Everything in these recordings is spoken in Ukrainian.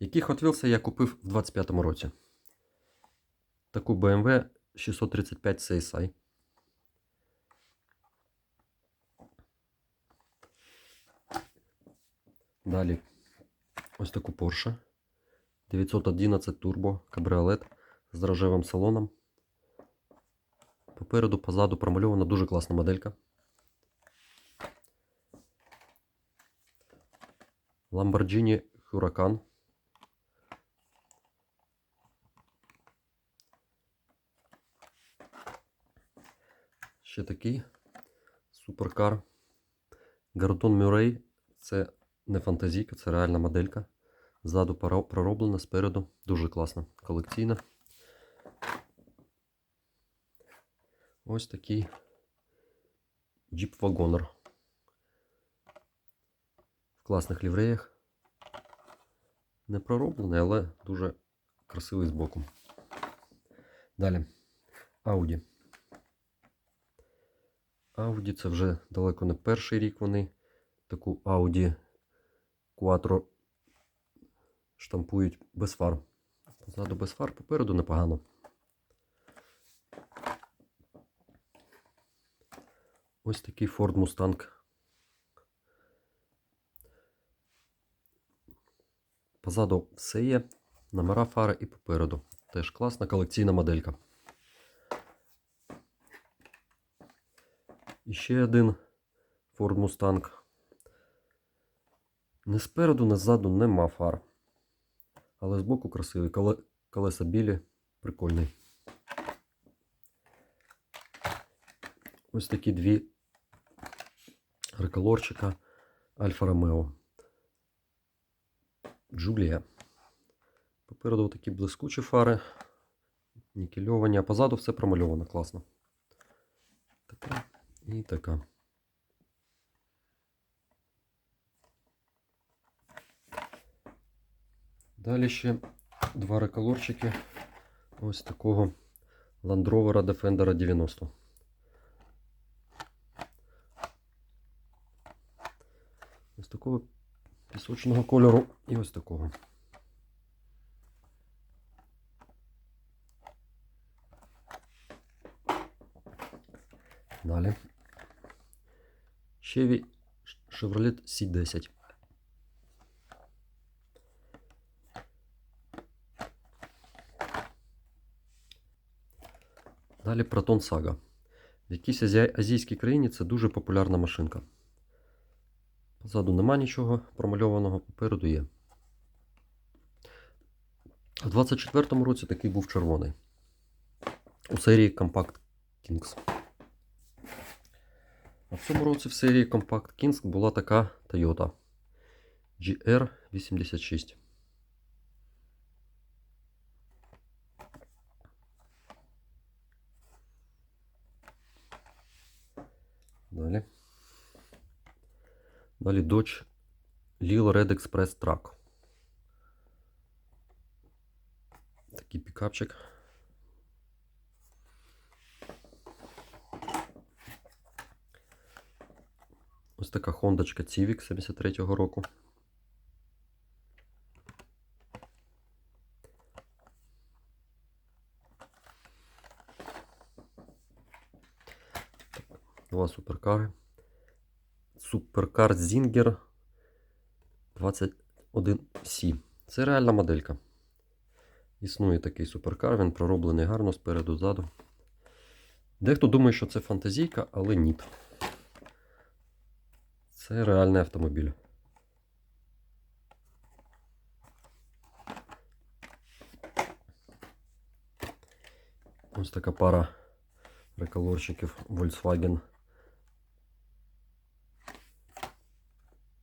Які Hot Wheels я купив в 25-му році. Таку BMW 635 CSI. Далі ось таку Porsche 911 Turbo кабріолет з рожевим салоном. Попереду, позаду промальована дуже класна моделька. Lamborghini Huracan. Ще такий суперкар. Гордон Мюррей. Це не фантазійка, це реальна моделька. Ззаду пророблена, спереду дуже класна. Колекційна. Ось такий Jeep Wagoner. В класних лівреях. Не пророблений, але дуже красивий збоку. Далі. Audi. Audi це вже далеко не перший рік вони таку Audi Quattro штампують без фар. Позаду без фар, попереду непогано. Ось такий Ford Mustang. Позаду все є. Номера фари і попереду. Теж класна колекційна моделька. І ще один Ford Mustang. Не спереду, не ззаду нема фар. Але збоку красивий. Коле- Колеса білі, прикольний. Ось такі дві реколорчика Альфа Ромео. Джулія. Попереду такі блискучі фари, нікельовані, а позаду все промальовано класно. І така. Далі ще два реколорчики ось такого Land Rover Defender 90. Ось такого пісочного кольору і ось такого. Далі. Chevy Chevrolet C10. Далі Proton Saga. В якійсь азійській країні це дуже популярна машинка. Позаду нема нічого промальованого, попереду є. У 24-му році такий був червоний. У серії Compact Kings. А в цьому році в серії Compact Kings була така Toyota GR86. Далі. Далі Dodge Lil Red Express Truck. Такий пікапчик. Ось така Хондочка Civic 73-го року. Два суперкари. Суперкар Zinger 21C. Це реальна моделька. Існує такий суперкар, він пророблений гарно спереду ззаду. Дехто думає, що це фантазійка, але ні. Це реальний автомобіль. Ось така пара реколорчиків Volkswagen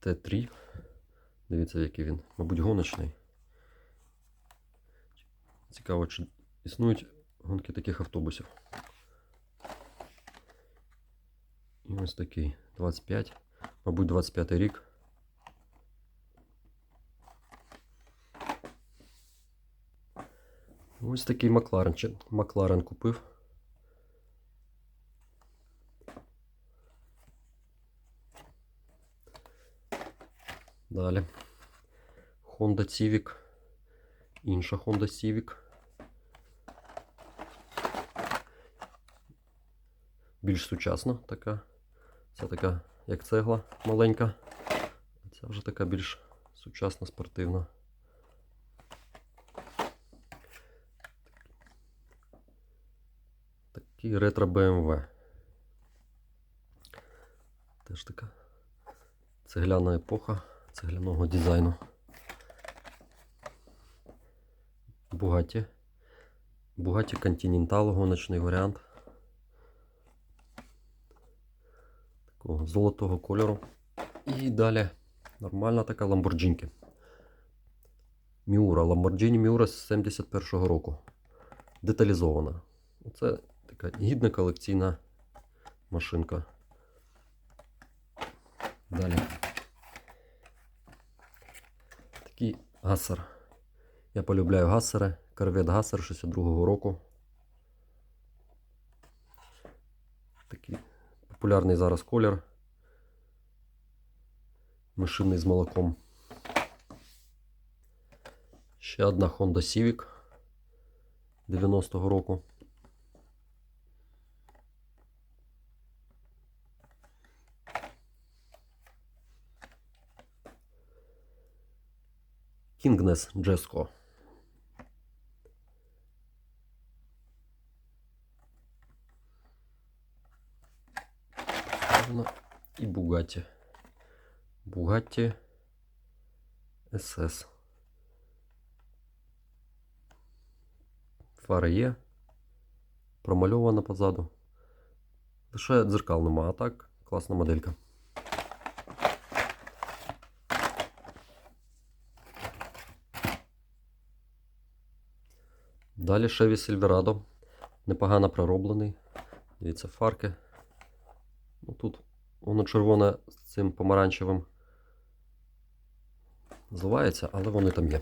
Т3. Дивіться, який він. Мабуть, гоночний. Цікаво, чи існують гонки таких автобусів. І ось такий 25. Мабуть, 25 рік. Ось такий Макларен. Макларен купив. Далі. Honda Civic інша Honda Civic. Більш сучасна така. Це така, як цегла маленька. Ця вже така більш сучасна, спортивна. Такий ретро BMW. Теж така цегляна епоха цегляного дизайну. Бугаті. Бугаті Continental, гоночний варіант. Такого золотого кольору. І далі нормальна така Lamborghini. Miura. Lamborghini Miura з 71-го року. Деталізована. Це така гідна колекційна машинка. Далі. Такий гасер. Я полюбляю гасери. Корвет Гасер 62-го року. Такий популярний зараз колір. Машини з молоком. Ще одна Honda Civic 90-го року. Kingnes Jesco. Правильно. І Bugatti. Bugatti SS. Фара є. Промальована позаду. Лише дзеркал нема, а так класна моделька. Далі Chevy Silverado. Непогано пророблений. Дивіться, фарки. Ну, тут воно червоне з цим помаранчевим зливається, але вони там є.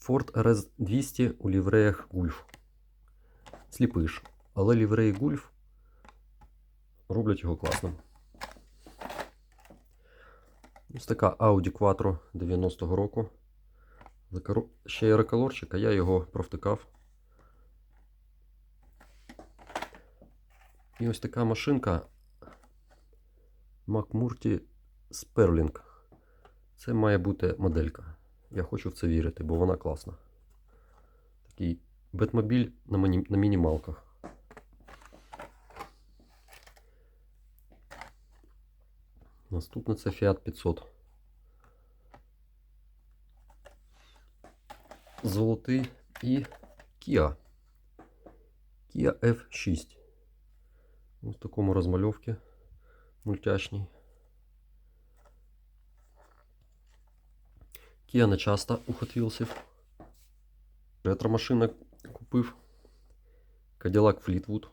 Ford RS 200 у лівреях Гульф. Сліпиш. Але лівреї Гульф роблять його класним. Ось така Audi Quattro 90-го року. Ще є реколорчик, а я його провтикав. І ось така машинка McMurty Sperling. Це має бути моделька. Я хочу в це вірити, бо вона класна. Такий бетмобіль на, міні... на мінімалках. Наступне це Fiat 500. Золотий і Kia. Kia F6. В такому розмальовці мультяшній. Kia не часто у Hot Wheels'ів. Ретро-машина купив. Cadillac Fleetwood.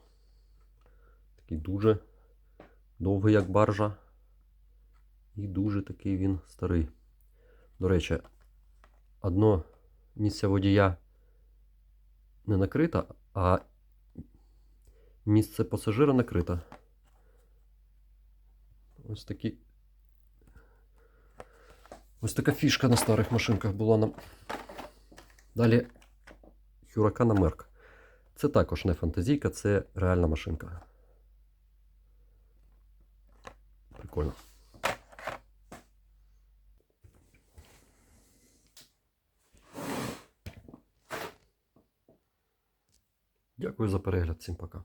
Такий дуже довгий, як баржа. І дуже такий він старий. До речі, одно місце водія не накрите, а місце пасажира накрите. Ось такі. Ось така фішка на старих машинках була нам. Далі Huracan Merc. Це також не фантазійка, це реальна машинка. Прикольно. Дякую за перегляд. Всім пока.